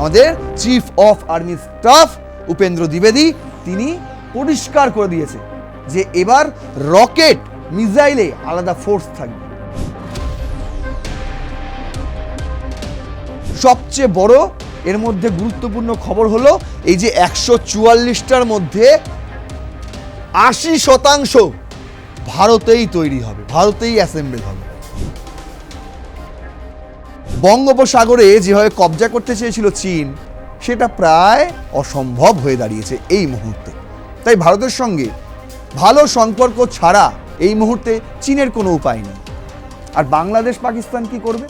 আমাদের chief of army staff Upendra দ্বিবেদী তিনি পরিষ্কার করে দিয়েছে যে এবার রকেট, মিসাইলে আলাদা ফোর্স থাকবে। সবচেয়ে বড়, এর মধ্যে গুরুত্বপূর্ণ খবর হলো এই যে একশো চুয়াল্লিশটার মধ্যে আশি শতাংশ ভারতেই তৈরি হবে, ভারতেই অ্যাসেম্বল হবে। বঙ্গোপসাগরে যেভাবে কবজা করতে চেয়েছিল চীন, সেটা প্রায় অসম্ভব হয়ে দাঁড়িয়েছে এই মুহূর্তে। তাই ভারতের সঙ্গে ভালো সম্পর্ক ছাড়া এই মুহূর্তে চীনের কোনো উপায় নেই। আর বাংলাদেশ পাকিস্তান কি করবে?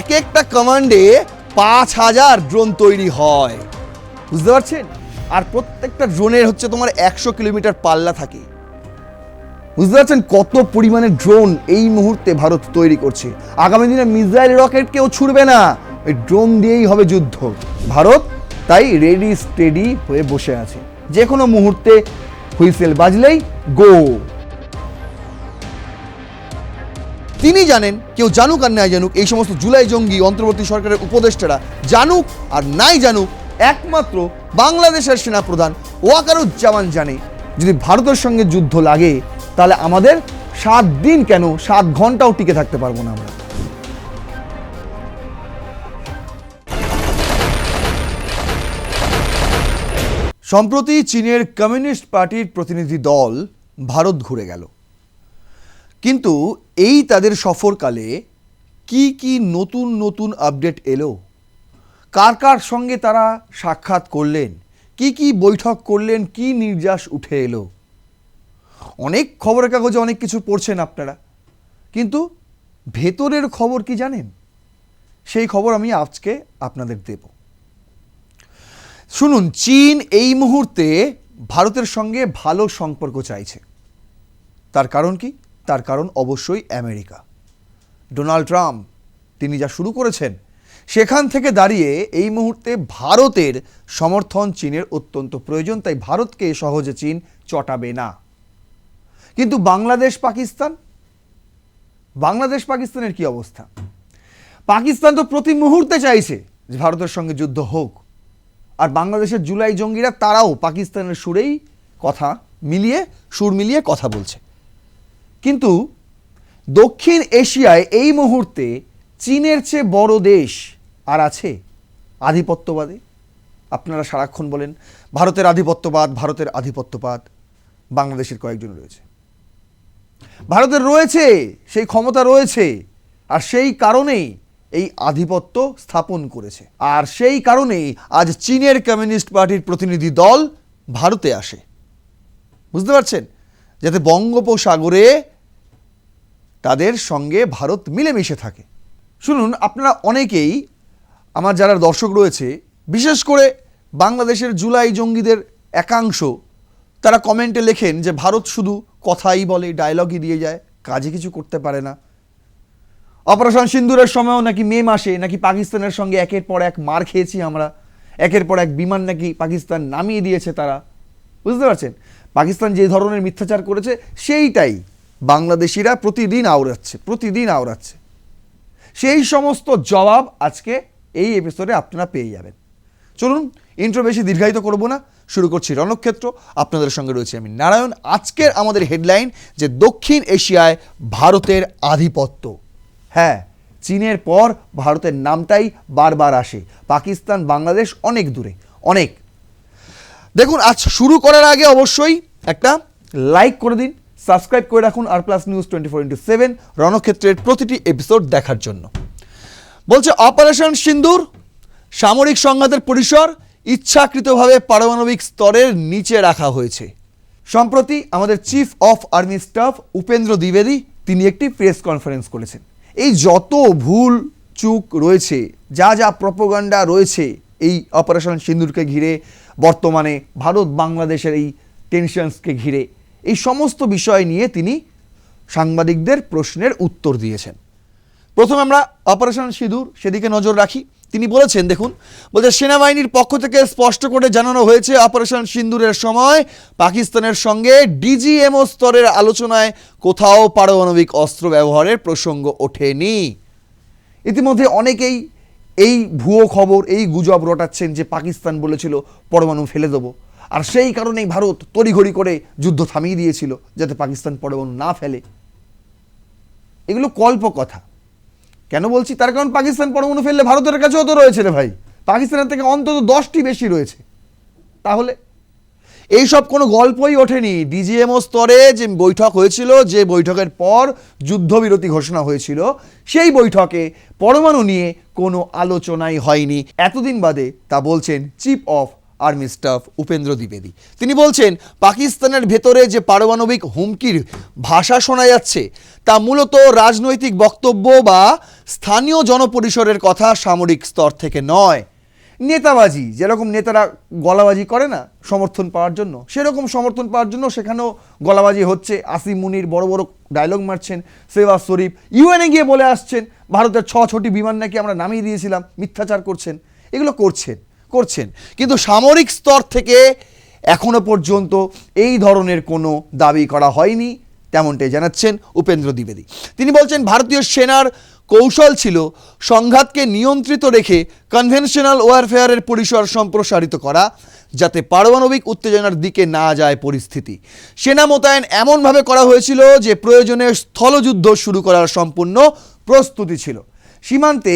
এক একটা কমান্ডে পাঁচ হাজার ড্রোন তৈরি হয়। বুঝতে পারছেন? আর প্রত্যেকটা ড্রোনের হচ্ছে তোমার একশো কিলোমিটার পাল্লা থাকে। বুঝতে পারছেন কত পরিমাণে ড্রোন এই মুহূর্তে ভারত তৈরি করছে? আগামী দিনে মিসাইল রকেট কেউ ছুড়বে না। ওই ড্রোন দিয়েই হবে যুদ্ধ। ভারত তাই রেডি স্টেডি হয়ে বসে আছে। যে কোনো মুহূর্তে হুইসেল বাজলেই গো তিনি জানেন, কেউ জানুক আর নাই জানুক, এই সমস্ত জুলাই জঙ্গি, অন্তর্বর্তী সরকারের উপদেষ্টারা জানুক আর নাই জানুক, একমাত্র বাংলাদেশের সেনাপ্রধান ওয়াকারুজ্জামান জানে, যদি ভারতের সঙ্গে যুদ্ধ লাগে তাহলে আমাদের সাত দিন কেন? সাত ঘন্টাও টিকে থাকতে পারব না আমরা। সম্প্রতি চীনের কমিউনিস্ট পার্টির প্রতিনিধি দল ভারত ঘুরে গেল। কিন্তু এই তাদের সফরকালে কি কি নতুন নতুন আপডেট এলো? কার কার সঙ্গে তারা সাক্ষাৎ করলেন? কি কি বৈঠক করলেন? কি নির্যাস উঠে এলো? অনেক খবরের কাগজে অনেক কিছু পড়ছেন আপনারা। কিন্তু ভেতরের খবর কি জানেন? সেই খবর আমি আজকে আপনাদের দেব। শুনুন, চীন এই মুহূর্তে ভারতের সঙ্গে ভালো সম্পর্ক চাইছে। তার কারণ কি? তার কারণ অবশ্যই আমেরিকা। ডোনাল্ড ট্রাম্প, তিনি যা শুরু করেছেন, সেখান থেকে দাঁড়িয়ে এই মুহূর্তে ভারতের সমর্থন চীনের অত্যন্ত প্রয়োজন, তাই ভারতকে সহজে চীন চটাবে না। কিন্তু বাংলাদেশ, পাকিস্তান? বাংলাদেশ, পাকিস্তানের কি অবস্থা? পাকিস্তান তো প্রতি মুহূর্তে চাইছে যে ভারতের সঙ্গে যুদ্ধ হোক। আর বাংলাদেশের জুলাই জঙ্গিরা তারাও পাকিস্তানের সুরেই কথা মিলিয়ে, সুর মিলিয়ে কথা বলছে। কিন্তু দক্ষিণ এশিয়ায় এই মুহূর্তে চীনের চেয়ে বড় দেশ আর আছে আধিপত্যবাদে। আপনারা সারাক্ষণ বলেন, ভারতের আধিপত্যবাদ ভারতের আধিপত্যবাদ, বাংলাদেশের কয়েকজন রয়েছে। ভারতের রয়েছে, সেই ক্ষমতা রয়েছে, আর সেই কারণেই এই আধিপত্য স্থাপন করেছে। আর সেই কারণেই আজ চীনের কমিউনিস্ট পার্টির প্রতিনিধি দল ভারতে আসে। বুঝতে পারছেন? যাতে বঙ্গোপসাগরে তাদের সঙ্গে ভারত মিলেমিশে থাকে। শুনুন, আপনারা অনেকেই, আমার যারা দর্শক রয়েছে, বিশেষ করে বাংলাদেশের জুলাই জঙ্গিদের একাংশ, তারা কমেন্টে লেখেন যে ভারত শুধু কথাই বলে ডায়লগই দিয়ে যায়, কাজে কিছু করতে পারে না। অপারেশন সিন্দুরের সময়ও নাকি মে মাসে নাকি পাকিস্তানের সঙ্গে একের পর এক মার খেয়েছি আমরা। একের পর এক বিমান নাকি পাকিস্তান নামিয়ে দিয়েছে তারা। বুঝতে পারছেন? পাকিস্তান যে ধরনের মিথ্যাচার করেছে, সেইটাই বাংলাদেশিরা প্রতিদিন আওড়াচ্ছে প্রতিদিন আওড়াচ্ছে। সেই সমস্ত জবাব আজকে এই এপিসোডে আপনারা পেয়ে যাবেন। চলুন ইন্ট্রো বেশি দীর্ঘায়িত করব না, শুরু করছি রণক্ষেত্র। আপনাদের সঙ্গে রয়েছে আমি নারায়ণ। আজকের আমাদের হেডলাইন যে দক্ষিণ এশিয়ায় ভারতের আধিপত্য। হ্যাঁ চীনের পর ভারতের নামটাই বারবার আসে। পাকিস্তান, বাংলাদেশ অনেক দূরে, অনেক। দেখুন, আজ শুরু করার আগে অবশ্যই একটা লাইক করে দিন সাবস্ক্রাইব করে রাখুন আর plus news twenty four into seven রণক্ষেত্রের প্রতিটি এপিসোড দেখার জন্য। বলছে অপারেশন সিন্দুর, সামরিক সংঘাতের পরিসর ইচ্ছাকৃতভাবে পারমাণবিক স্তরের নিচে রাখা হয়েছে। সম্প্রতি আমাদের chief of army staff Upendra দ্বিবেদী তিনি একটি প্রেস কনফারেন্স করেছেন। এই যত ভুল চুক রয়েছে, যা যা প্রপোগান্ডা রয়েছে, এই অপারেশন সিন্দুরকে ঘিরে, বর্তমানে ভারত বাংলাদেশের এই টেনশনসকে ঘিরে, এই সমস্ত বিষয় নিয়ে তিনি সাংবাদিকদের প্রশ্নের উত্তর দিয়েছেন। প্রথমে আমরা অপারেশন সিঁদুর, সেদিকে নজর রাখি। তিনি বলেছেন, দেখুন, বলছে, সেনাবাহিনীর পক্ষ থেকে স্পষ্ট করে জানানো হয়েছে, অপারেশন সিন্দুরের সময় পাকিস্তানের সঙ্গে ডিজিএমও স্তরের আলোচনায় কোথাও পারমাণবিক অস্ত্র ব্যবহারের প্রসঙ্গ ওঠেনি। ইতিমধ্যে অনেকেই এই ভুয়ো খবর, এই গুজব রটাচ্ছেন যে পাকিস্তান বলেছিল, পরমাণু ফেলে দেবো। আর সেই কারণেই ভারত তড়িঘড়ি করে যুদ্ধ থামিয়ে দিয়েছিল, যাতে পাকিস্তান পরমাণু না ফেলে। এগুলো কল্প কথা। কেন বলছি? তার কারণ পাকিস্তান পরমাণু ফেললে ভারতের কাছেও তো রয়েছে রে ভাই। পাকিস্তানের থেকে অন্তত দশটি বেশি রয়েছে। তাহলে? এইসব কোনো গল্পই ওঠেনি। ডিজিএমও স্তরে যে বৈঠক হয়েছিল, যে বৈঠকের পর যুদ্ধবিরতি ঘোষণা হয়েছিল, সেই বৈঠকে পরমাণু নিয়ে কোনো আলোচনাই হয়নি। এতদিন বাদে তা বলছেন chief of army staff Upendra দ্বিবেদী। তিনি বলছেন, পাকিস্তানের ভেতরে যে পারমাণবিক হুমকির ভাষা শোনা যাচ্ছে, তা মূলত রাজনৈতিক বক্তব্য বা স্থানীয় জনপরিসরের কথা সামরিক স্তর থেকে নয়। নেতাবাজি, যেরকম নেতারা গলাবাজি করে না সমর্থন পাওয়ার জন্য, সেরকম সমর্থন পাওয়ার জন্য সেখানেও গলাবাজি হচ্ছে। আসিম মুনির বড় বড় ডায়লগ মারছেন সেবাজ শরীফ ইউএনএ গিয়ে বলে আসছেন, ভারতের ছ ছটি বিমান নাকি আমরা নামিয়ে দিয়েছিলাম, মিথ্যাচার করছেন। এগুলো করছেন করছেন। কিন্তু সামরিক স্তর থেকে এখনও পর্যন্ত এই ধরনের কোনো দাবি করা হয়নি, তেমনটাই জানাচ্ছেন উপেন্দ্র দ্বিবেদী। তিনি বলছেন, ভারতীয় সেনার কৌশল ছিল সংঘাতকে নিয়ন্ত্রিত রেখে কনভেনশনাল ওয়ারফেয়ারের পরিসর সম্প্রসারিত করা, যাতে পারমাণবিক উত্তেজনার দিকে না যায় পরিস্থিতি। সেনা মোতায়েন এমনভাবে করা হয়েছিল যে প্রয়োজনে স্থলযুদ্ধ শুরু করার সম্পূর্ণ প্রস্তুতি ছিল। সীমান্তে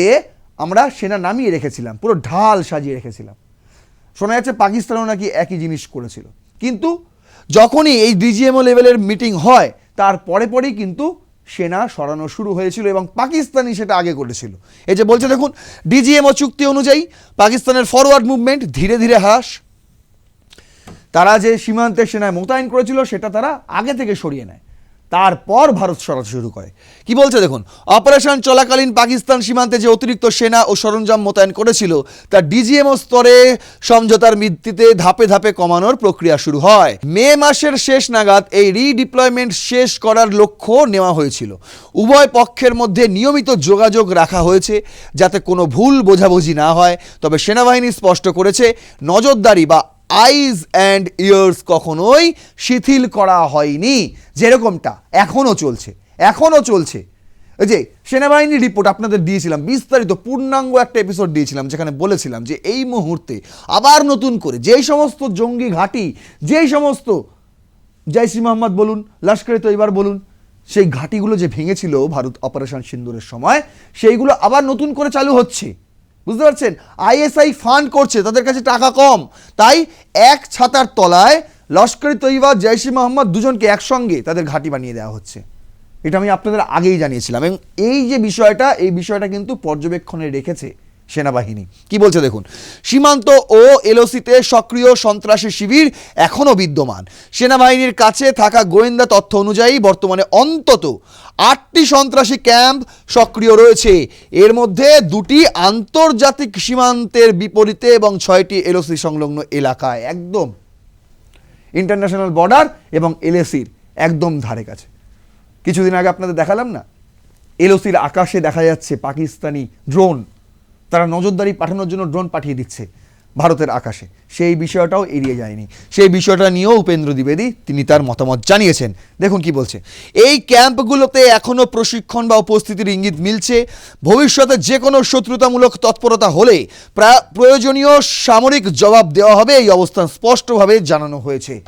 আমরা সেনা নামিয়ে রেখেছিলাম, পুরো ঢাল সাজিয়ে রেখেছিলাম। শোনা যাচ্ছে পাকিস্তানও নাকি একই জিনিস করেছিল। কিন্তু যখনই এই ডিজিএমও লেভেলের মিটিং হয়, তার পরে পরেই কিন্তু সেনা সরানো শুরু হয়েছিল এবং পাকিস্তানি সেটা আগে করেছিল। এই যে বলছে দেখুন ডিজিএমও চুক্তি অনুযায়ী পাকিস্তানের ফরওয়ার্ড মুভমেন্ট ধীরে ধীরে হ্রাস। তারা যে সীমান্তে সেনায় মোতায়েন করেছিল, সেটা তারা আগে থেকে সরিয়ে নেয়। তারপর ভারত সরাতে শুরু করে। কি বলছে দেখুন, অপারেশন চলাকালীন পাকিস্তান সীমান্তে যে অতিরিক্ত সেনা ও সরঞ্জাম মোতায়েন করেছিল, তা ডিজিএমও স্তরে সমঝোতার ভিত্তিতে ধাপে ধাপে কমানোর প্রক্রিয়া শুরু হয়। মে মাসের শেষ নাগাদ এই রিডিপ্লয়মেন্ট শেষ করার লক্ষ্য নেওয়া হয়েছিল। উভয় পক্ষের মধ্যে নিয়মিত যোগাযোগ রাখা হয়েছে, যাতে কোনো ভুল বোঝাবুঝি না হয়। তবে সেনাবাহিনী স্পষ্ট করেছে, নজরদারি বা আইজ অ্যান্ড ইয়ার্স কখনোই শিথিল করা হয়নি। যেরকমটা এখনও চলছে এখনও চলছে। যে সেনাবাহিনীর রিপোর্ট আপনাদের দিয়েছিলাম, বিস্তারিত পূর্ণাঙ্গ একটা এপিসোড দিয়েছিলাম, যেখানে বলেছিলাম যে এই মুহূর্তে আবার নতুন করে যেই সমস্ত জঙ্গি ঘাঁটি, যেই সমস্ত জয়সি মোহাম্মদ বলুন, লস্করে তৈবার বলুন, সেই ঘাঁটিগুলো যে ভেঙেছিল ভারত অপারেশন সিন্দুরের সময়, সেইগুলো আবার নতুন করে চালু হচ্ছে। বুঝতে পারছেন? আইএসআই ফান্ড করছে, তাদের কাছে টাকা কম। তাই এক ছাতার তলায় লস্করি তৈবা জয়সি মোহাম্মদ দুজনকে একসঙ্গে তাদের ঘাঁটি বানিয়ে দেওয়া হচ্ছে। এটা আমি আপনাদের আগেই জানিয়েছিলাম। এবং এই যে বিষয়টা, এই বিষয়টা কিন্তু পর্যবেক্ষণে রেখেছে সেনাবাহিনী। কি বলছে দেখুন, সীমান্ত ও এলওসিতে সক্রিয় সন্ত্রাসী শিবির এখনও বিদ্যমান। সেনাবাহিনীর কাছে থাকা গোয়েন্দা তথ্য অনুযায়ী বর্তমানে অন্তত আটটি সন্ত্রাসী ক্যাম্প সক্রিয় রয়েছে। এর মধ্যে দুটি আন্তর্জাতিক সীমান্তের বিপরীতে এবং ছয়টি এলওসি সংলগ্ন এলাকায়। একদম ইন্টারন্যাশনাল বর্ডার এবং এলএসির একদম ধারে কাছে। কিছুদিন আগে আপনাদের দেখালাম না? এলওসির আকাশে দেখা যাচ্ছে পাকিস্তানি ড্রোন। তারা নজরদারি পাঠানোর জন্য ড্রোন পাঠিয়ে দিচ্ছে ভারতের আকাশে। সেই বিষয়টাও এড়িয়ে যায়নি। সেই বিষয়টা নিয়েও উপেন্দ্র দ্বিবেদী তিনি তার মতামত জানিয়েছেন। দেখুন কি বলছে। এই ক্যাম্পগুলোতে এখনও প্রশিক্ষণ বা উপস্থিতির ইঙ্গিত মিলছে। ভবিষ্যতে যে কোনো শত্রুতামূলক তৎপরতা হলে প্রা- প্রয়োজনীয় সামরিক জবাব দেওয়া হবে। এই অবস্থান স্পষ্টভাবে জানানো হয়েছে।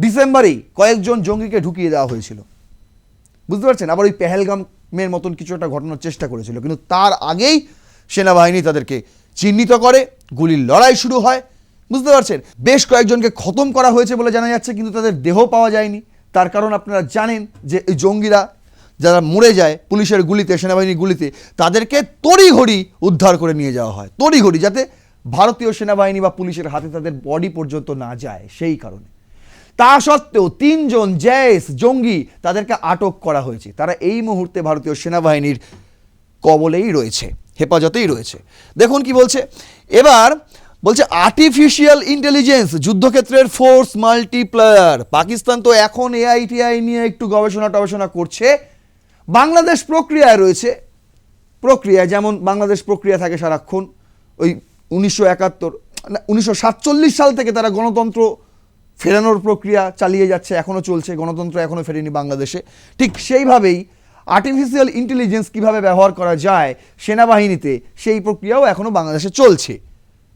ডিসেম্বরেই কয়েকজন জঙ্গিকে ঢুকিয়ে দেওয়া হয়েছিল। বুঝতে পারছেন? আবার ওই পেহেলগামের মতন কিছু একটা ঘটানোর চেষ্টা করেছিল। কিন্তু তার আগেই সেনাবাহিনী তাদেরকে চিহ্নিত করে, গুলির লড়াই শুরু হয়। বুঝতে পারছেন? বেশ কয়েকজনকে খতম করা হয়েছে বলে জানা যাচ্ছে, কিন্তু তাদের দেহ পাওয়া যায়নি। তার কারণ আপনারা জানেন যে এই জঙ্গিরা যারা মরে যায় পুলিশের গুলিতে, সেনাবাহিনীর গুলিতে, তাদেরকে তড়িঘড়ি উদ্ধার করে নিয়ে যাওয়া হয়। তড়িঘড়ি, যাতে ভারতীয় সেনাবাহিনী বা পুলিশের হাতে তাদের বডি পর্যন্ত না যায়, সেই কারণে। তা সত্ত্বেও তিনজন জেস জঙ্গি তাদেরকে আটক করা হয়েছে। তারা এই মুহূর্তে ভারতীয় সেনাবাহিনীর কবলেই রয়েছে। হেফাজতেই রয়েছে। দেখুন কি বলছে। এবার বলছে আর্টিফিশিয়াল ইন্টেলিজেন্স যুদ্ধক্ষেত্রের ফোর্স মাল্টিপ্লায়ার পাকিস্তান তো এখন এআইটিআই নিয়ে একটু গবেষণা টবেষণা করছে। বাংলাদেশ প্রক্রিয়ায় রয়েছে। প্রক্রিয়া যেমন বাংলাদেশ প্রক্রিয়া থাকে সারাক্ষণ, ওই উনিশশো একাত্তর উনিশশো সাতচল্লিশ সাল থেকে তারা গণতন্ত্র ফেরানোর প্রক্রিয়া চালিয়ে যাচ্ছে এখনও চলছে, গণতন্ত্র এখনও ফেরেনি বাংলাদেশে। ঠিক সেইভাবেই আর্টিফিশিয়াল ইন্টেলিজেন্স কীভাবে ব্যবহার করা যায় সেনাবাহিনীতে, সেই প্রক্রিয়াও এখনও বাংলাদেশে চলছে।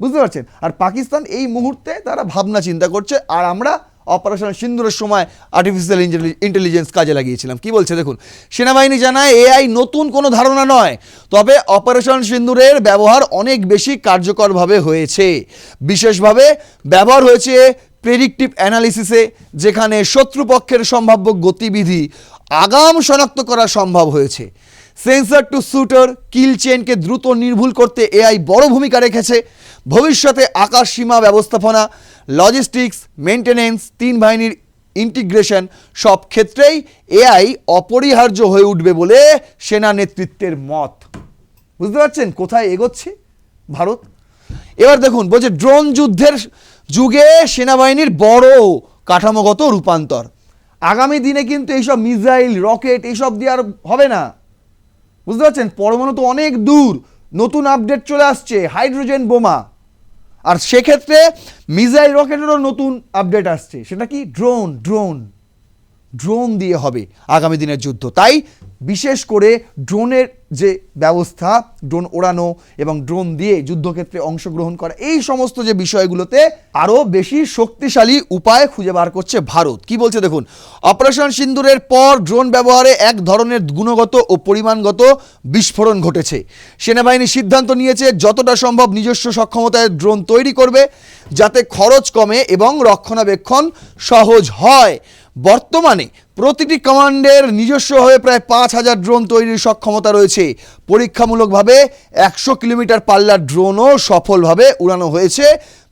বুঝতে পারছেন? আর পাকিস্তান এই মুহূর্তে তারা ভাবনা চিন্তা করছে, আর আমরা অপারেশন সিন্দুরের সময় আর্টিফিশিয়াল ইন্টেলিজেন্স কাজে লাগিয়েছিলাম। কি বলছে দেখুন? সেনাবাহিনী জানায় এআই নতুন কোনো ধারণা নয়। তবে অপারেশন সিন্দুরের ব্যবহার অনেক বেশি কার্যকরভাবে হয়েছে। বিশেষভাবে ব্যবহার হয়েছে প্রেডিক্টিভ অ্যানালিসিসে যেখানে শত্রুপক্ষের সম্ভাব্য গতিবিধি আগাম শনাক্ত করা সম্ভব হয়েছে। সেন্সর টু শুটার কিল চেনকে দ্রুত নির্ভুল করতে এআই বড় ভূমিকা রেখেছে। ভবিষ্যতে আকাশ সীমা ব্যবস্থাপনা লজিস্টিক্স মেনটেনেন্স তিন বাহিনীর ইন্টিগ্রেশন সব ক্ষেত্রেই এআই অপরিহার্য হয়ে উঠবে বলে সেনা নেতৃত্বের মত। বুঝতে পারছেন কোথায় এগোচ্ছে ভারত? এবার দেখুন, বলছে ড্রোন যুদ্ধের যুগে সেনাবাহিনীর বড় কাঠামোগত রূপান্তর। আগামী দিনে কিন্তু এইসব মিসাইল, রকেট এইসব দিয়ে আর হবে না। বুঝতে পারছেন? পরমাণু তো অনেক দূর। নতুন আপডেট চলে আসছে, হাইড্রোজেন বোমা। আর সেক্ষেত্রে মিসাইল, রকেটেরও নতুন আপডেট আসছে। সেটা কি? Drone drone. ড্রোন দিয়ে হবে আগামী দিনের যুদ্ধ। তাই বিশেষ করে ড্রোনের যে ব্যবস্থা, ড্রোন ওড়ানো এবং ড্রোন দিয়ে যুদ্ধক্ষেত্রে অংশগ্রহণ করা, এই সমস্ত যে বিষয়গুলোতে আরও বেশি শক্তিশালী উপায় খুঁজে বার করছে ভারত। কি বলছে দেখুন, অপারেশন সিন্দুরের পর ড্রোন ব্যবহারে এক ধরনের গুণগত ও পরিমাণগত বিস্ফোরণ ঘটেছে। সেনাবাহিনী সিদ্ধান্ত নিয়েছে যতটা সম্ভব নিজস্ব সক্ষমতায় ড্রোন তৈরি করবে, যাতে খরচ কমে এবং রক্ষণাবেক্ষণ সহজ হয়। বর্তমানে প্রতিটি কমান্ডের নিজস্ব হয়ে প্রায় পাঁচ হাজার ড্রোন তৈরির সক্ষমতা রয়েছে। পরীক্ষামূলকভাবে একশো কিলোমিটার পাল্লার ড্রোনও সফলভাবে উড়ানো হয়েছে।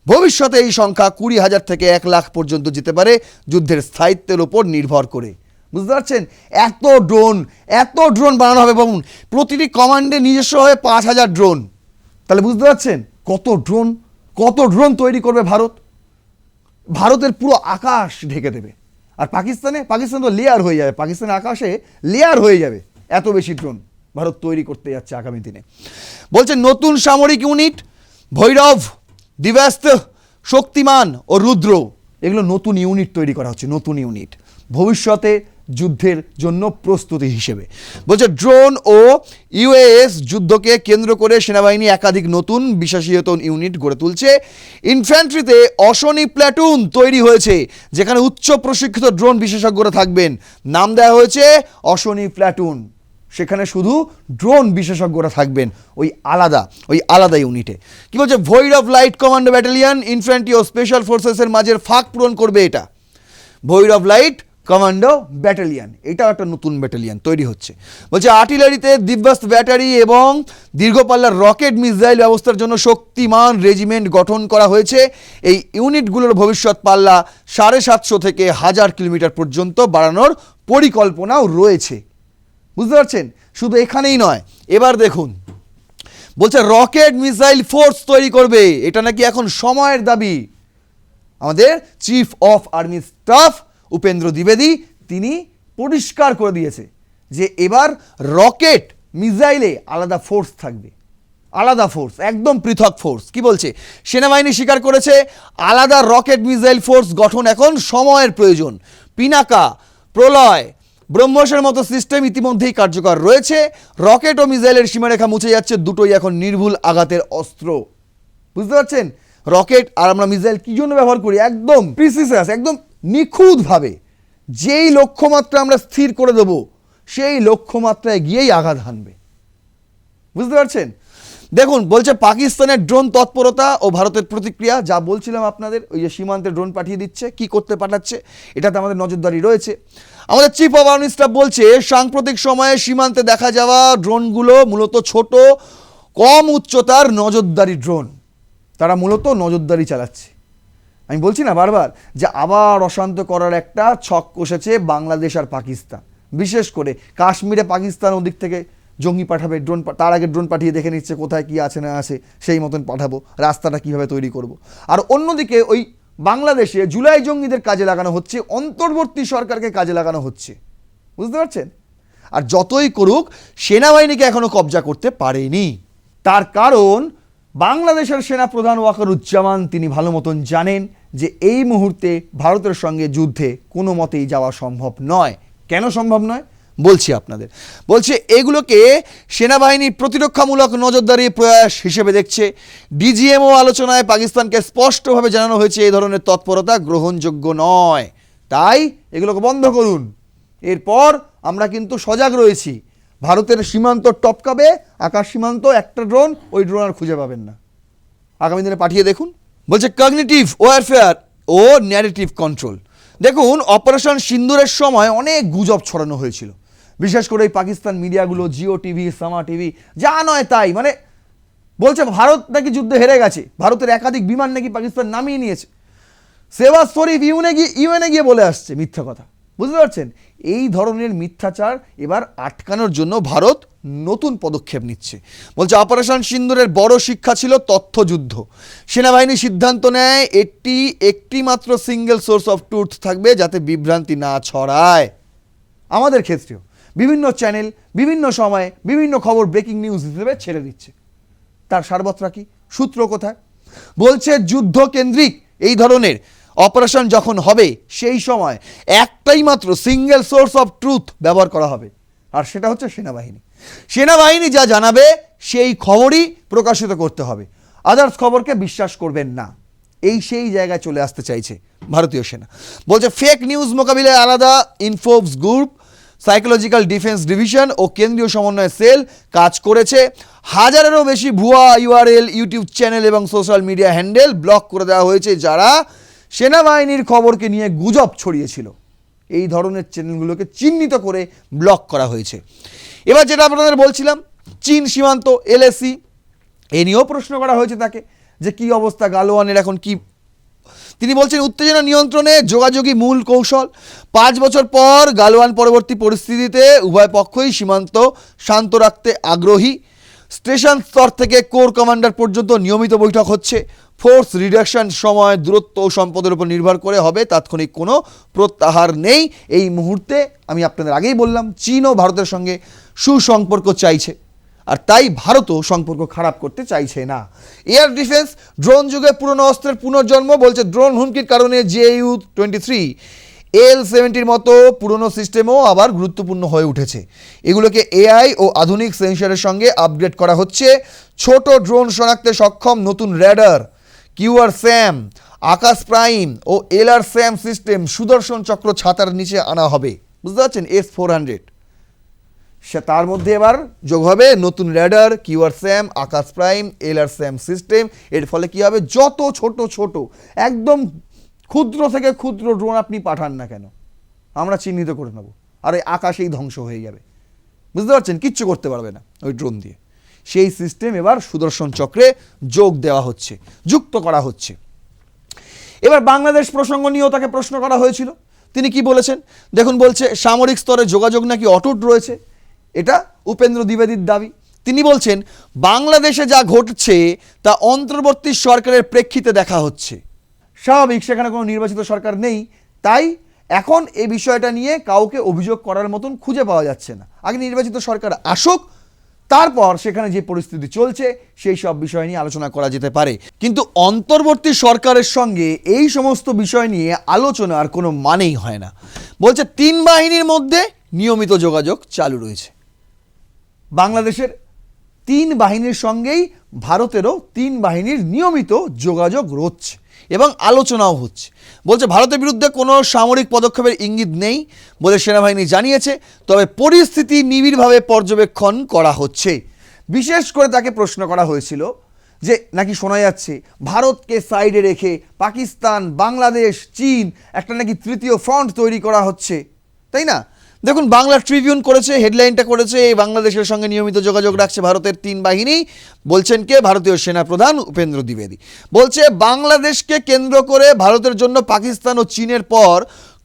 ভবিষ্যতে এই সংখ্যা কুড়ি হাজার থেকে এক লাখ পর্যন্ত যেতে পারে যুদ্ধের স্থায়িত্বের ওপর নির্ভর করে। বুঝতে পারছেন? এত ড্রোন এত ড্রোন বানানো হবে, ভাবুন, প্রতিটি কমান্ডে নিজস্ব হয়ে পাঁচ হাজার ড্রোন। তাহলে বুঝতে পারছেন? কত ড্রোন কত ড্রোন তৈরি করবে ভারত? ভারতের পুরো আকাশ ঢেকে দেবে। আর পাকিস্তানে, পাকিস্তান তো লেয়ার হয়ে যাবে। পাকিস্তানের আকাশে লেয়ার হয়ে যাবে। এত বেশি ড্রোন। ভারত তৈরি করতে যাচ্ছে আগামী দিনে। বলছে, নতুন সামরিক ইউনিট, ভৈরব দিব্যাস্ত শক্তিমান ও রুদ্র, এগুলো নতুন ইউনিট তৈরি করা হচ্ছে, নতুন ইউনিট। ভবিষ্যতে যুদ্ধের জন্য প্রস্তুতি হিসেবে। বলছে, ড্রোন ও ইউএএস যুদ্ধকে কেন্দ্র করে সেনাবাহিনী একাধিক নতুন বিশেষীয়তন ইউনিট গড়ে তুলছে। ইনফ্যান্ট্রিতে অশনি প্ল্যাটুন তৈরি হয়েছে, যেখানে উচ্চ প্রশিক্ষিত ড্রোন বিশেষজ্ঞরা থাকবেন। নাম দেওয়া হয়েছে অশনি প্ল্যাটুন সেখানে শুধু ড্রোন বিশেষজ্ঞরা থাকবেন, ওই আলাদা ওই আলাদা ইউনিটে কি বলছে? Bhairav light commando battalion infantry ও স্পেশাল ফোর্সেসের মাঝের ফাঁক পূরণ করবে এটা। ভৈরব লাইট কমান্ডো ব্যাটালিয়ান এটাও একটা নতুন ব্যাটালিয়ান তৈরি হচ্ছে। বলছে আর্টিলারিতে দিব্যাস্ত ব্যাটারি এবং দীর্ঘপাল্লার রকেট মিসাইল ব্যবস্থার জন্য শক্তিমান রেজিমেন্ট গঠন করা হয়েছে। এই ইউনিটগুলোর ভবিষ্যৎ পাল্লা সাড়ে সাতশো থেকে হাজার কিলোমিটার পর্যন্ত বাড়ানোর পরিকল্পনাও রয়েছে। বুঝতে পারছেন? শুধু এখানেই নয়। এবার দেখুন। বলছে, রকেট মিসাইল ফোর্স তৈরি করবে। এটা নাকি এখন সময়ের দাবি। আমাদের chief of army staff Upendra দ্বিবেদী, তিনি পরিষ্কার করে দিয়েছে যে এবার রকেট মিসাইলে আলাদা ফোর্স থাকবে। আলাদা ফোর্স, একদম পৃথক ফোর্স। কি বলছে? সেনাবাহিনী স্বীকার করেছে, আলাদা রকেট মিসাইল ফোর্স গঠন এখন সময়ের প্রয়োজন। পিনাকা, প্রলয় ব্রহ্মসের মতো সিস্টেম ইতিমধ্যেই কার্যকর রয়েছে। রকেট ও মিসাইলের সীমারেখা মুছে যাচ্ছে, দুটোই এখন নির্ভুল আঘাতের অস্ত্র। বুঝতে পারছেন? রকেট আর আমরা মিসাইল কি জন্য ব্যবহার করি? একদম প্রিসিসাস একদম নিখুঁতভাবে। যেই লক্ষ্যমাত্রা আমরা স্থির করে দেবো, সেই লক্ষ্যমাত্রায় গিয়েই আঘাত হানবে। বুঝতে পারছেন? দেখুন, বলছে পাকিস্তানের ড্রোন তৎপরতা ও ভারতের প্রতিক্রিয়া। যা বলছিলাম আপনাদের, ওই যে সীমান্তে ড্রোন পাঠিয়ে দিচ্ছে, কি করতে পাঠাচ্ছে, এটাতে আমাদের নজরদারি রয়েছে। আমাদের চিফ অব আর্মি স্টাফ বলছে, সাম্প্রতিক সময়ে সীমান্তে দেখা যাওয়া ড্রোনগুলো মূলত ছোট, কম উচ্চতার নজরদারি ড্রোন। তারা মূলত নজরদারি চালাচ্ছে। আমি বলছি না বারবার যে আবার অশান্ত করার একটা ছক কষেছে বাংলাদেশ আর পাকিস্তান। বিশেষ করে কাশ্মীরে পাকিস্তান ওদিক থেকে জঙ্গি পাঠাবে, ড্রোন তার আগে ড্রোন পাঠিয়ে দেখে নিচ্ছে কোথায় কি আছে না আছে, সেই মতন পাঠাবো, রাস্তাটা কীভাবে তৈরি করব। আর অন্যদিকে ওই বাংলাদেশে জুলাই জঙ্গিদের কাজে লাগানো হচ্ছে, অন্তর্বর্তী সরকারকে কাজে লাগানো হচ্ছে। বুঝতে পারছেন? আর যতই করুক, সেনাবাহিনীকে এখনও কবজা করতে পারেনি। তার কারণ, বাংলাদেশের সেনা সেনাপ্রধান ওয়াকারুজ্জামান তিনি ভালো মতন জানেন যে এই মুহূর্তে ভারতের সঙ্গে যুদ্ধে কোনো মতেই যাওয়া সম্ভব নয়। কেন সম্ভব নয়? বলছি আপনাদের। বলছে, এগুলোকে সেনাবাহিনীর প্রতিরক্ষামূলক নজরদারি প্রয়াস হিসেবে দেখছে। ডিজিএমও আলোচনায় পাকিস্তানকে স্পষ্টভাবে জানানো হয়েছে, এই ধরনের তৎপরতা গ্রহণযোগ্য নয়। তাই এগুলোকে বন্ধ করুন। এরপর আমরা কিন্তু সজাগ রয়েছি। ভারতের সীমান্ত টপকাবে, আকাশ সীমান্ত, একটা ড্রোন, ওই ড্রোন আর খুঁজে পাবেন না। আগামী দিনে পাঠিয়ে দেখুন। বলছে কগনিটিভ ওয়ারফেয়ার ও ন্যারেটিভ কন্ট্রোল দেখুন অপারেশন সিন্দুরের সময় অনেক গুজব ছড়ানো হয়েছিল। বিশেষ করে এই পাকিস্তান মিডিয়াগুলো, জিও টিভি, সামা টিভি, যা নয় তাই মানে বলছে ভারত নাকি যুদ্ধে হেরে গেছে, ভারতের একাধিক বিমান নাকি পাকিস্তান নামিয়ে নিয়েছে। সেবা শরীফ ইউনে গিয়ে, ইউএনে গিয়ে বলে আসছে মিথ্যা কথা, বুঝতে পারছেন? এই ধরনের মিথ্যাচার এবার আটকানোর জন্য ভারত নতুন পদক্ষেপ নিচ্ছে। বলছে, অপারেশন সিন্দুরের বড় শিক্ষা ছিল তথ্যযুদ্ধ। সেনাবাহিনী সিদ্ধান্ত নেয়, এটি একটি মাত্র সিঙ্গেল সোর্স অফ ট্রুথ থাকবে যাতে বিভ্রান্তি না ছড়ায়। আমাদের ক্ষেত্রেও। বিভিন্ন চ্যানেল বিভিন্ন সময়ে বিভিন্ন খবর ব্রেকিং নিউজ হিসেবে ছেড়ে দিচ্ছে। তার সারবত্রা কি? সূত্র কোথায়? বলছে, যুদ্ধ কেন্দ্রিক এই ধরনের অপারেশন যখন হবে, সেই সময় একটাই মাত্র সিঙ্গেল সোর্স অফ ট্রুথ ব্যবহার করা হবে। আর সেটা হচ্ছে সেনাবাহিনী। সেনাবাহিনী যা জানাবে, সেই খবরই প্রকাশিত করতে হবে। আদার্স খবরকে বিশ্বাস করবেন না। এই সেই জায়গায় চলে আসতে চাইছে ভারতীয় সেনা। বলছে ফেক নিউজ মোকাবিলায় আলাদা ইনফোভস গ্রুপ সাইকোলজিক্যাল ডিফেন্স ডিভিশন ও কেন্দ্রীয় সমন্বয় সেল কাজ করেছে। হাজারেরও বেশি ভুয়া ইউআরএল, ইউটিউব চ্যানেল এবং সোশ্যাল মিডিয়া হ্যান্ডেল ব্লক করে দেওয়া হয়েছে, যারা সেনাবাহিনীর খবরকে নিয়ে গুজব ছড়িয়েছিল। এই ধরনের চ্যানেলগুলোকে চিহ্নিত করে ব্লক করা হয়েছে। এবার যেটা আপনাদের বলছিলাম, চীন সীমান্ত এলএসি এ নিয়েও প্রশ্ন করা হয়েছে তাকে, যে কি অবস্থা গালোয়ানের এখন কি তিনি বলছেন, উত্তেজনা নিয়ন্ত্রণে যোগাযোগই মূল কৌশল। পাঁচ বছর পর গালওয়ান পরবর্তী পরিস্থিতিতে উভয় পক্ষই সীমান্ত শান্ত রাখতে আগ্রহী। স্টেশন স্তর থেকে কোর কমান্ডার পর্যন্ত নিয়মিত বৈঠক হচ্ছে। ফোর্স রিডাকশন সময় দূরত্ব ও সম্পদের উপর নির্ভর করে হবে। তাৎক্ষণিক কোনো প্রত্যাহার নেই। এই মুহূর্তে আমি আপনাদের আগেই বললাম, চীন ও ভারতের সঙ্গে সুসম্পর্ক চাইছে। আর তাই ভারতও সম্পর্ক খারাপ করতে চাইছে না। এয়ার ডিফেন্স ড্রোন যুগে পুরনো অস্ত্রের পুনর্জন্ম বলছে ড্রোন হুমকির কারণে J U twenty three. L সেভেন্টির মতো পুরনো সিস্টেমও আবার গুরুত্বপূর্ণ হয়ে উঠেছে। এগুলোকে এআই ও আধুনিক সেন্সরের সঙ্গে আপগ্রেড করা হচ্ছে। ছোট ড্রোন শনাক্তে সক্ষম নতুন radar, QR SAM, Akash prime ও LR SAM system Sudarshan Chakra ছাতার নিচে আনা হবে। বুঝতে পারছেন? S four hundred. সে তার মধ্যে এবার যোগ হবে নতুন radar QR SAM, Akash prime, LR SAM system. এর ফলে কি হবে? যত ছোট ছোট, একদম ক্ষুদ্র থেকে ক্ষুদ্র ড্রোন আপনি পাঠান না কেন? আমরা চিহ্নিত করে নেব। আর এই আকাশেই ধ্বংস হয়ে যাবে। বুঝতে পারছেন? কিচ্ছু করতে পারবে না ওই ড্রোন দিয়ে। সেই সিস্টেম এবার সুদর্শন চক্রে যোগ দেওয়া হচ্ছে, যুক্ত করা হচ্ছে। এবার বাংলাদেশ প্রসঙ্গ নিয়েও তাকে প্রশ্ন করা হয়েছিল। তিনি কি বলেছেন? দেখুন, বলছে, সামরিক স্তরে যোগাযোগ নাকি অটুট রয়েছে? এটা উপেন্দ্র দ্বিবেদীর দাবি। তিনি বলছেন, বাংলাদেশে যা ঘটছে, তা অন্তর্বর্তী সরকারের প্রেক্ষিতে দেখা হচ্ছে। স্বাভাবিক, সেখানে কোনো নির্বাচিত সরকার নেই। তাই এখন এই বিষয়টা নিয়ে কাউকে অভিযোগ করার মতন খুঁজে পাওয়া যাচ্ছে না। আগে নির্বাচিত সরকার আসুক, তারপর সেখানে যে পরিস্থিতি চলছে, সেই সব বিষয় নিয়ে আলোচনা করা যেতে পারে। কিন্তু অন্তর্বর্তী সরকারের সঙ্গে এই সমস্ত বিষয় নিয়ে আলোচনার কোনো মানেই হয় না। বলছে, তিন বাহিনীর মধ্যে নিয়মিত যোগাযোগ চালু রয়েছে। বাংলাদেশের তিন বাহিনীর সঙ্গেই ভারতেরও তিন বাহিনীর নিয়মিত যোগাযোগ রচ্ছে এবং আলোচনাও হচ্ছে। বলছে, ভারতের বিরুদ্ধে কোনো সামরিক পদক্ষেপের ইঙ্গিত নেই বলে সেনাবাহিনী জানিয়েছে, তবে পরিস্থিতি নিবিড়ভাবে পর্যবেক্ষণ করা হচ্ছে। বিশেষ করে তাকে প্রশ্ন করা হয়েছিল যে, নাকি শোনা যাচ্ছে ভারতকে সাইডে রেখে পাকিস্তান, বাংলাদেশ, চীন একটা নাকি তৃতীয় ফ্রন্ট তৈরি করা হচ্ছে? তাই না? দেখুন বাংলা ট্রিবিউন করেছে, হেডলাইনটা করেছে, এই বাংলাদেশের সঙ্গে নিয়মিত যোগাযোগ রাখছে ভারতের তিন বাহিনী। বলছেন কে? ভারতীয় সেনা প্রধান উপেন্দ্র দ্বিবেদী। বলছে, বাংলাদেশকে কেন্দ্র করে ভারতের জন্য পাকিস্তান ও চীনের পর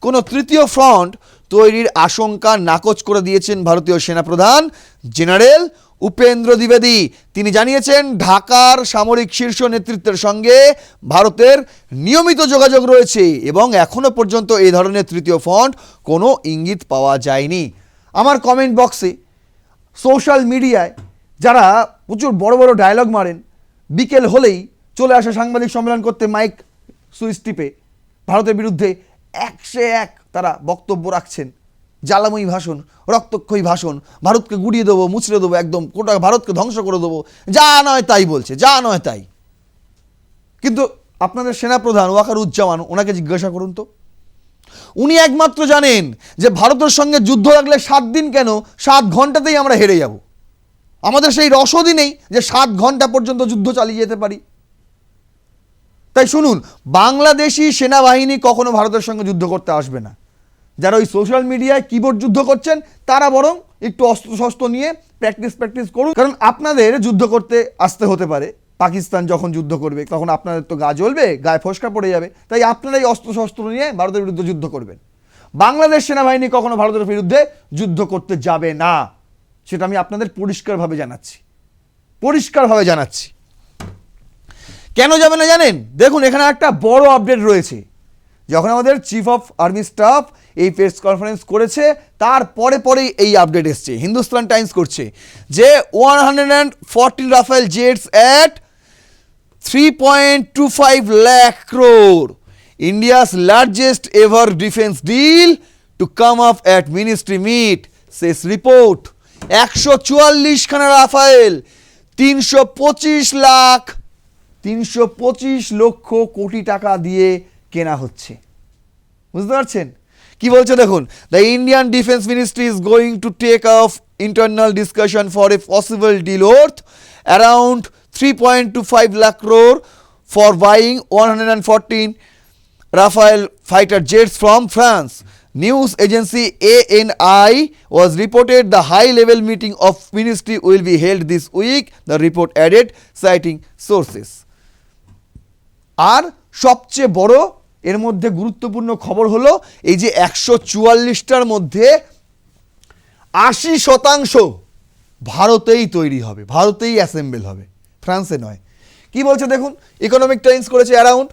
কোনো তৃতীয় ফ্রন্ট তৈরির আশঙ্কা নাকচ করে দিয়েছেন ভারতীয় সেনাপ্রধান জেনারেল উপেন্দ্র দ্বিবেদী। তিনি জানিয়েছেন, ঢাকার সামরিক শীর্ষ নেতৃত্বের সঙ্গে ভারতের নিয়মিত যোগাযোগ রয়েছে এবং এখনও পর্যন্ত এই ধরনের তৃতীয় ফ্রন্ট কোনো ইঙ্গিত পাওয়া যায়নি। আমার কমেন্ট বক্সে সোশ্যাল মিডিয়ায় যারা প্রচুর বড় বড় ডায়লগ মারেন, বিকেল হলেই চলে আসে সাংবাদিক সম্মেলন করতে মাইক সুইচ টিপে ভারতের বিরুদ্ধে একশে এক তারা বক্তব্য রাখছেন। জ্বালাময়ী ভাষণ, রক্তক্ষয়ী ভাষণ, ভারতকে গুড়িয়ে দেবো মুছড়ে দেবো, একদম কোটা ভারতকে ধ্বংস করে দেবো। যা নয় তাই বলছে, যা নয় তাই। কিন্তু আপনাদের সেনাপ্রধান ওয়াকার উজ্জামান ওনাকে জিজ্ঞাসা করুন তো। উনি একমাত্র জানেন যে ভারতের সঙ্গে যুদ্ধ লাগলে সাত দিন কেন, সাত ঘন্টাতেই আমরা হেরে যাব। আমাদের সেই রসদই নেই যে সাত ঘণ্টা পর্যন্ত যুদ্ধ চালিয়ে যেতে পারি। তাই শুনুন, বাংলাদেশি সেনাবাহিনী কখনো ভারতের সঙ্গে যুদ্ধ করতে আসবে না। যারা ওই সোশ্যাল মিডিয়ায় কিবোর্ড যুদ্ধ করছেন, তারা বরং একটু অস্ত্র শস্ত্র নিয়ে প্র্যাকটিস প্র্যাকটিস করুন। কারণ আপনাদের যুদ্ধ করতে আসতে হতে পারে। পাকিস্তান যখন যুদ্ধ করবে, তখন আপনাদের তো গা জ্বলবে, গায়ে ফসকা পড়ে যাবে। তাই আপনারাই অস্ত্র শস্ত্র নিয়ে ভারতের বিরুদ্ধে যুদ্ধ করবেন। বাংলাদেশ সেনাবাহিনী কখনো ভারতের বিরুদ্ধে যুদ্ধ করতে যাবে না। সেটা আমি আপনাদের পরিষ্কারভাবে জানাচ্ছি। পরিষ্কারভাবে জানাচ্ছি। কেন যাবে না জানেন? দেখুন, এখানে একটা বড় আপডেট রয়েছে। যখন আমাদের চিফ অফ আর্মি স্টাফ এই প্রেস কনফারেন্স করেছে তারপরে পরেই এই আপডেট এসছে। হিন্দুস্তান টাইমস করছে যে one hundred and fourteen Rafale jets at 3.25 lakh crore, India's largest ever defence deal to come up at ministry meet says report একশো চুয়াল্লিশ খানা রাফায়েল তিনশো পঁচিশ লাখ তিনশো পঁচিশ লক্ষ কোটি টাকা দিয়ে কেনা হচ্ছে। বুঝতে পারছেন? কি বলছে দেখুন the Indian defence ministry is going to take of internal discussion for a possible deal worth around three point two five lakh crore for buying one hundred and fourteen Rafale fighter jets from France. News agency ANI was reported the high level meeting of ministry will be held this week, the report added, citing sources. আর সবচেয়ে বড় এর মধ্যে গুরুত্বপূর্ণ খবর হলো এই যে একশো চুয়াল্লিশটার মধ্যে আশি শতাংশ ভারতেই তৈরি হবে, ভারতেই অ্যাসেম্বল হবে, ফ্রান্সে নয়। কি বলছে দেখুন ইকোনমিক টাইমস করেছে around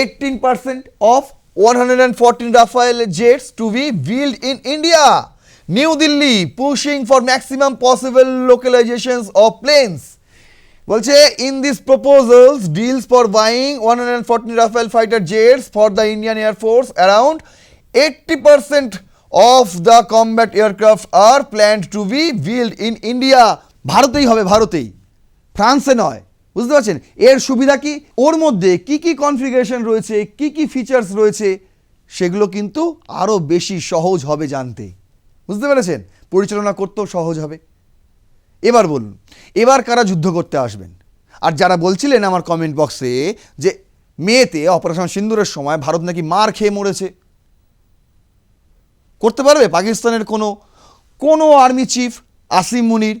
eighteen percent of one hundred and fourteen Rafale jets to be build in India New Delhi pushing for maximum possible localisations of planes বলছে in this proposals deals for buying one hundred fourteen Rafale fighter jets for the Indian air force around eighty percent of the combat aircraft are planned to be build in India ভারতেই হবে, ভারতেই। ফ্রান্সে নয়। বুঝতে পারছেন? এর সুবিধা কি? ওর মধ্যে কি কি কনফিগারেশন রয়েছে, কি কি ফিচার্স রয়েছে, সেগুলো কিন্তু আরও বেশি সহজ হবে জানতে। বুঝতে পেরেছেন? পরিচালনা করতেও সহজ হবে। এবার বলুন, এবার কারা যুদ্ধ করতে আসবেন? আর যারা বলছিলেন আমার কমেন্ট বক্সে যে মেয়েতে অপারেশন সিন্দুরের সময় ভারত নাকি মার খেয়ে মরেছে, করতে পারবে? পাকিস্তানের কোনো কোনো আর্মি চিফ আসিম মুনির,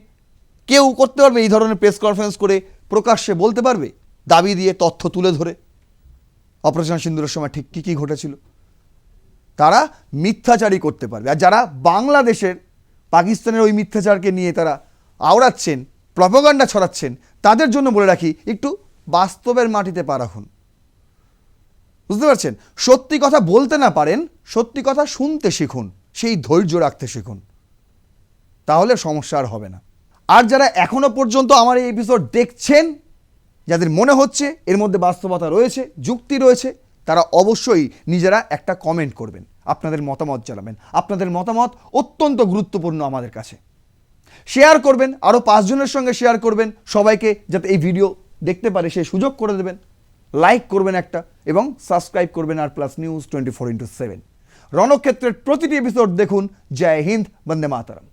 কেউ করতে পারবে? এই ধরনের প্রেস কনফারেন্স করে প্রকাশ্যে বলতে পারবে? দাবি দিয়ে তথ্য তুলে ধরে। অপারেশন সিন্দুরের সময় ঠিক কী কী ঘটেছিল? তারা মিথ্যাচারই করতে পারবে। আর যারা বাংলাদেশের, পাকিস্তানের ওই মিথ্যাচারকে নিয়ে তারা আওড়াচ্ছেন প্রপগান্ডা ছড়াচ্ছেন, তাদের জন্য বলে রাখি, একটু বাস্তবের মাটিতে পা রাখুন। বুঝতে পারছেন? সত্যি কথা বলতে না পারেন, সত্যি কথা শুনতে শিখুন, সেই ধৈর্য রাখতে শিখুন। তাহলে সমস্যা আর হবে না। আর যারা এখনও পর্যন্ত আমার এই এপিসোড দেখছেন, যাদের মনে হচ্ছে, এর মধ্যে বাস্তবতা রয়েছে, যুক্তি রয়েছে, তারা অবশ্যই নিজেরা একটা কমেন্ট করবেন, আপনাদের মতামত জানাবেন। আপনাদের মতামত অত্যন্ত গুরুত্বপূর্ণ আমাদের কাছে। শেয়ার করবেন আরও পাঁচজনের সঙ্গে শেয়ার করবেন, সবাইকে যাতে এই ভিডিও দেখতে পারে সেই সুযোগ করে দেবেন। লাইক করবেন একটা এবং সাবস্ক্রাইব করবেন আর plus news twenty four into seven রণক্ষেত্রের প্রতিটি এপিসোড দেখুন। জয় হিন্দ, বন্দে মাতারাম।